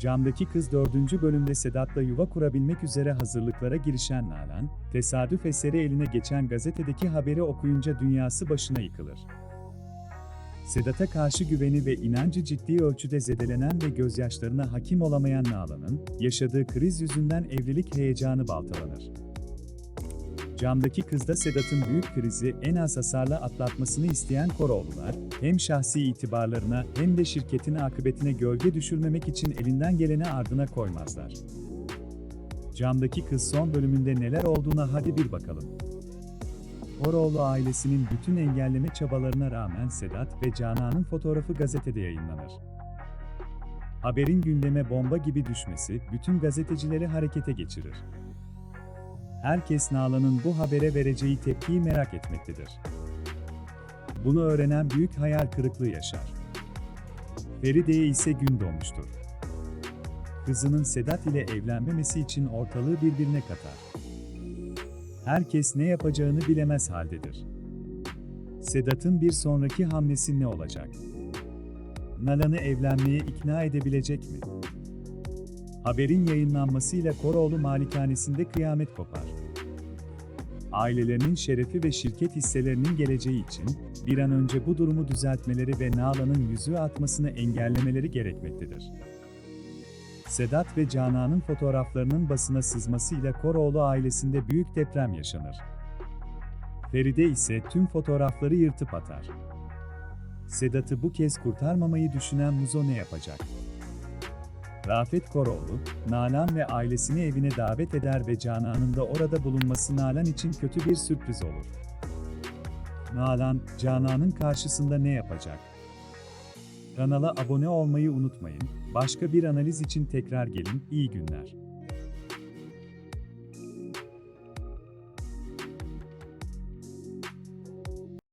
Camdaki Kız 4. bölümde Sedat'la yuva kurabilmek üzere hazırlıklara girişen Nalan, tesadüf eseri eline geçen gazetedeki haberi okuyunca dünyası başına yıkılır. Sedat'a karşı güveni ve inancı ciddi ölçüde zedelenen ve gözyaşlarına hakim olamayan Nalan'ın, yaşadığı kriz yüzünden evlilik heyecanı baltalanır. Camdaki kızda Sedat'ın büyük krizi en az hasarla atlatmasını isteyen Koroğlular, hem şahsi itibarlarına hem de şirketin akıbetine gölge düşürmemek için elinden geleni ardına koymazlar. Camdaki kız son bölümünde neler olduğuna hadi bir bakalım. Koroğlu ailesinin bütün engelleme çabalarına rağmen Sedat ve Canan'ın fotoğrafı gazetede yayınlanır. Haberin gündeme bomba gibi düşmesi bütün gazetecileri harekete geçirir. Herkes Nalan'ın bu habere vereceği tepkiyi merak etmektedir. Bunu öğrenen büyük hayal kırıklığı yaşar. Feride'ye ise gün doğmuştur. Kızının Sedat ile evlenmemesi için ortalığı birbirine katar. Herkes ne yapacağını bilemez haldedir. Sedat'ın bir sonraki hamlesi ne olacak? Nalan'ı evlenmeye ikna edebilecek mi? Haberin yayınlanmasıyla Koroğlu malikanesinde kıyamet kopar. Ailelerinin şerefi ve şirket hisselerinin geleceği için bir an önce bu durumu düzeltmeleri ve Nalan'ın yüzüğü atmasını engellemeleri gerekmektedir. Sedat ve Canan'ın fotoğraflarının basına sızmasıyla Koroğlu ailesinde büyük deprem yaşanır. Feride ise tüm fotoğrafları yırtıp atar. Sedat'ı bu kez kurtarmamayı düşünen Muzo ne yapacak? Rafet Koroğlu, Nalan ve ailesini evine davet eder ve Canan'ın da orada bulunması Nalan için kötü bir sürpriz olur. Nalan, Canan'ın karşısında ne yapacak? Kanala abone olmayı unutmayın. Başka bir analiz için tekrar gelin. İyi günler.